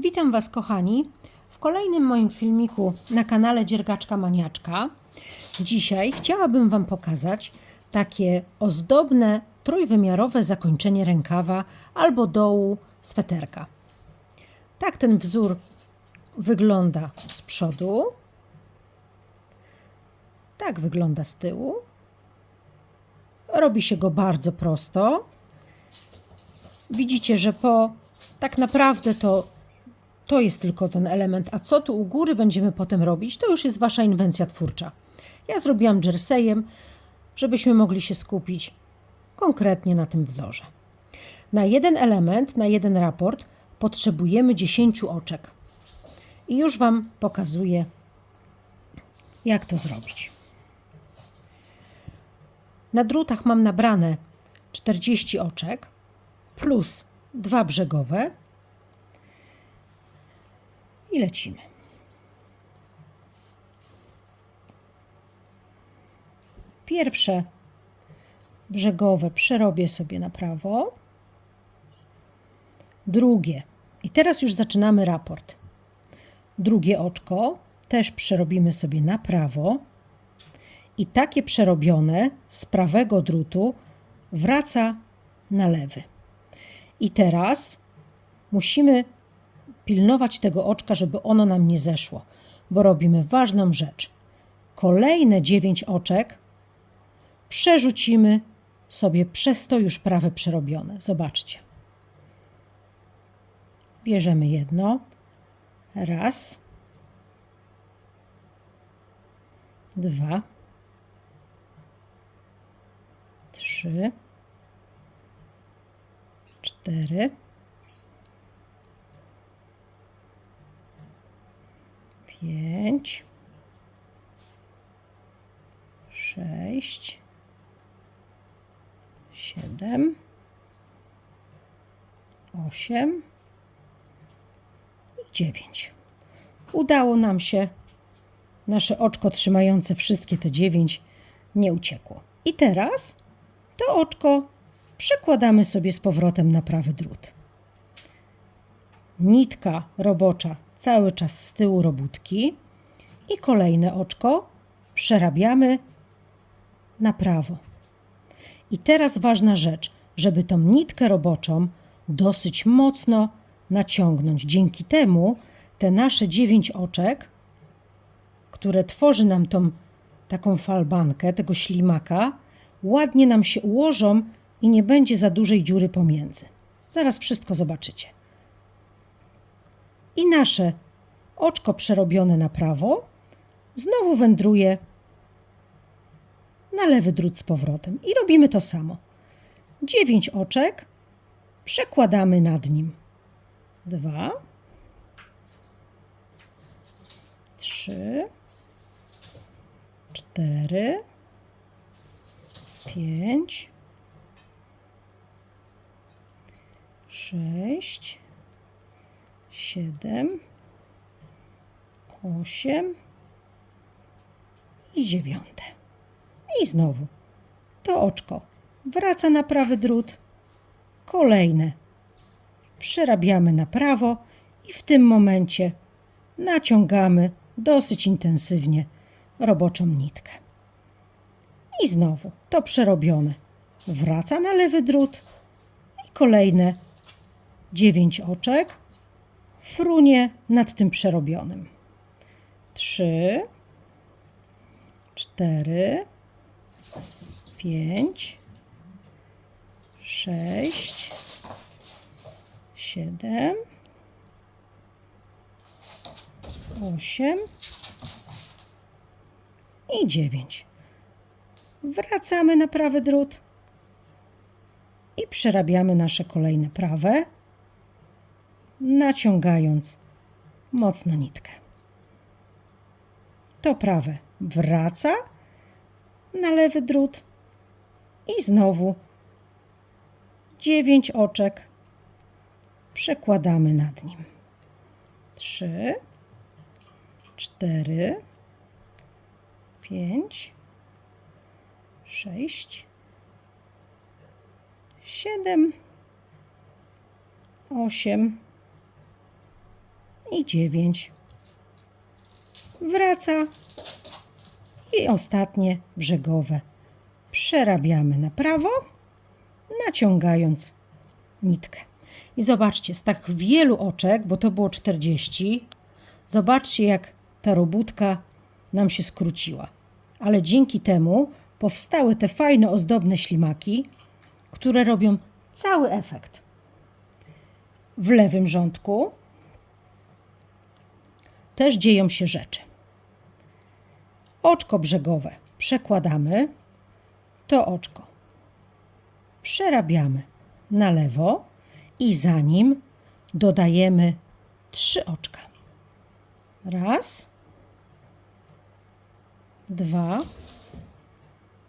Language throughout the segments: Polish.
Witam Was, kochani, w kolejnym moim filmiku na kanale Dziergaczka Maniaczka. Dzisiaj chciałabym Wam pokazać takie ozdobne, trójwymiarowe zakończenie rękawa albo dołu sweterka. Tak ten wzór wygląda z przodu. Tak wygląda z tyłu. Robi się go bardzo prosto. Widzicie, że po tak naprawdę to, to jest tylko ten element, a co tu u góry będziemy potem robić, to już jest Wasza inwencja twórcza. Ja zrobiłam jerseyem, żebyśmy mogli się skupić konkretnie na tym wzorze. Na jeden element, na jeden raport potrzebujemy 10 oczek. I już Wam pokazuję, jak to zrobić. Na drutach mam nabrane 40 oczek plus dwa brzegowe i lecimy. Pierwsze brzegowe przerobię sobie na prawo, drugie i teraz już zaczynamy raport. Drugie oczko też przerobimy sobie na prawo i takie przerobione z prawego drutu wraca na lewy. I teraz musimy pilnować tego oczka, żeby ono nam nie zeszło, bo robimy ważną rzecz. Kolejne dziewięć oczek przerzucimy sobie przez to już prawe przerobione. Zobaczcie. Bierzemy jedno. Raz. Dwa. Trzy cztery, pięć, sześć, siedem, osiem i dziewięć. Udało nam się. Nasze oczko trzymające wszystkie te dziewięć nie uciekło. I teraz to oczko przekładamy sobie z powrotem na prawy drut. Nitka robocza cały czas z tyłu robótki i kolejne oczko przerabiamy na prawo. I teraz ważna rzecz, żeby tą nitkę roboczą dosyć mocno naciągnąć. Dzięki temu te nasze dziewięć oczek, które tworzy nam tą taką falbankę, tego ślimaka, ładnie nam się ułożą i nie będzie za dużej dziury pomiędzy. Zaraz wszystko zobaczycie. I nasze oczko przerobione na prawo znowu wędruje na lewy drut z powrotem. I robimy to samo. Dziewięć oczek przekładamy nad nim. Dwa, trzy, cztery, pięć, sześć, siedem, osiem i dziewiąte. I znowu. To oczko wraca na prawy drut, kolejne. Przerabiamy na prawo i w tym momencie naciągamy dosyć intensywnie roboczą nitkę. I znowu to przerobione. Wraca na lewy drut i kolejne dziewięć oczek frunie nad tym przerobionym. Trzy, cztery, pięć, sześć, siedem, osiem i dziewięć. Wracamy na prawy drut i przerabiamy nasze kolejne prawe, naciągając mocno nitkę. To prawe wraca na lewy drut i znowu dziewięć oczek przekładamy nad nim. Trzy, cztery, pięć, sześć, siedem, osiem i dziewięć. Wraca i ostatnie brzegowe. Przerabiamy na prawo, naciągając nitkę. I zobaczcie, z tak wielu oczek, bo to było 40, zobaczcie jak ta robótka nam się skróciła. Ale dzięki temu powstały te fajne, ozdobne ślimaki, które robią cały efekt. W lewym rządku też dzieją się rzeczy. Oczko brzegowe przekładamy, to oczko przerabiamy na lewo i za nim dodajemy trzy oczka. Raz, dwa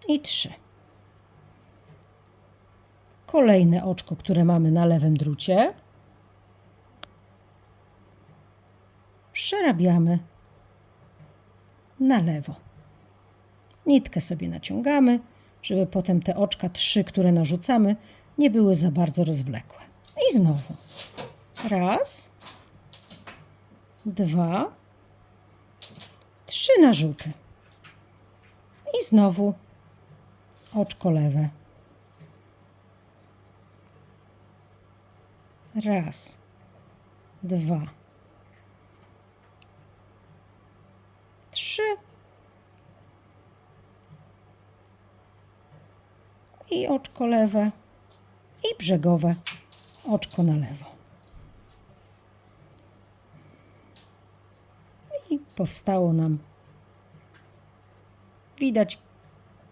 i trzy. Kolejne oczko, które mamy na lewym drucie. Przerabiamy na lewo. Nitkę sobie naciągamy, żeby potem te oczka trzy, które narzucamy, nie były za bardzo rozwlekłe. I znowu. Raz, dwa, trzy narzuty. I znowu oczko lewe. Raz, dwa, trzy i oczko lewe i brzegowe oczko na lewo. I powstało nam widać,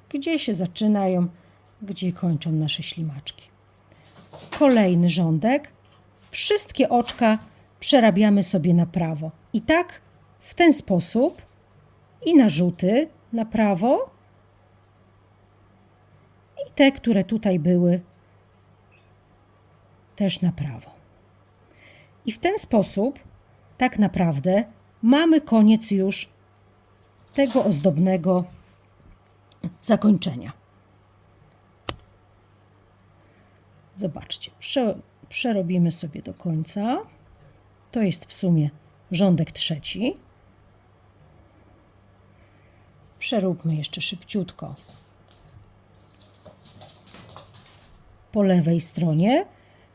gdzie się zaczynają, gdzie kończą nasze ślimaczki. Kolejny rządek. Wszystkie oczka przerabiamy sobie na prawo. I tak w ten sposób i narzuty na prawo te, które tutaj były, też na prawo. I w ten sposób, tak naprawdę, mamy koniec już tego ozdobnego zakończenia. Zobaczcie, prze, przerobimy sobie do końca. To jest w sumie rządek trzeci. Przeróbmy jeszcze szybciutko po lewej stronie.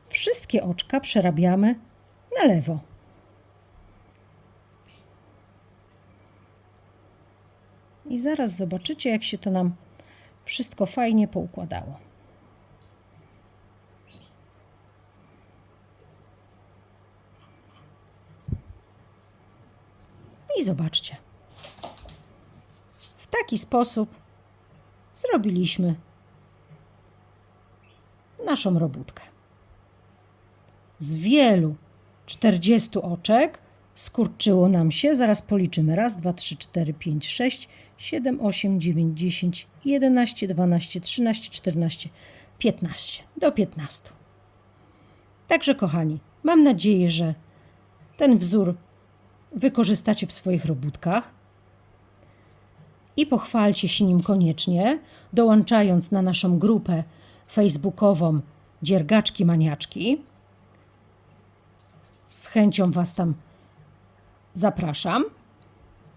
Wszystkie oczka przerabiamy na lewo. I zaraz zobaczycie, jak się to nam wszystko fajnie poukładało. I zobaczcie. W taki sposób zrobiliśmy naszą robótkę. Z wielu 40 oczek skurczyło nam się, zaraz policzymy, raz, dwa, trzy, cztery, pięć, sześć, siedem, osiem, dziewięć, dziesięć, jedenaście, dwanaście, trzynaście, czternaście, piętnaście, do piętnastu. Także kochani, mam nadzieję, że ten wzór wykorzystacie w swoich robótkach i pochwalcie się nim koniecznie, dołączając na naszą grupę facebookową Dziergaczki Maniaczki. Z chęcią Was tam zapraszam.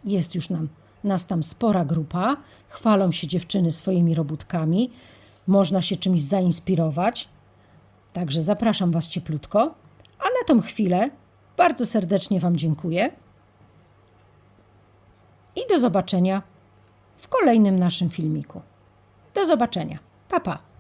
Jest już nam, nas tam spora grupa. Chwalą się dziewczyny swoimi robótkami. Można się czymś zainspirować. Także zapraszam Was cieplutko. A na tą chwilę bardzo serdecznie Wam dziękuję. I do zobaczenia w kolejnym naszym filmiku. Do zobaczenia. Pa, pa.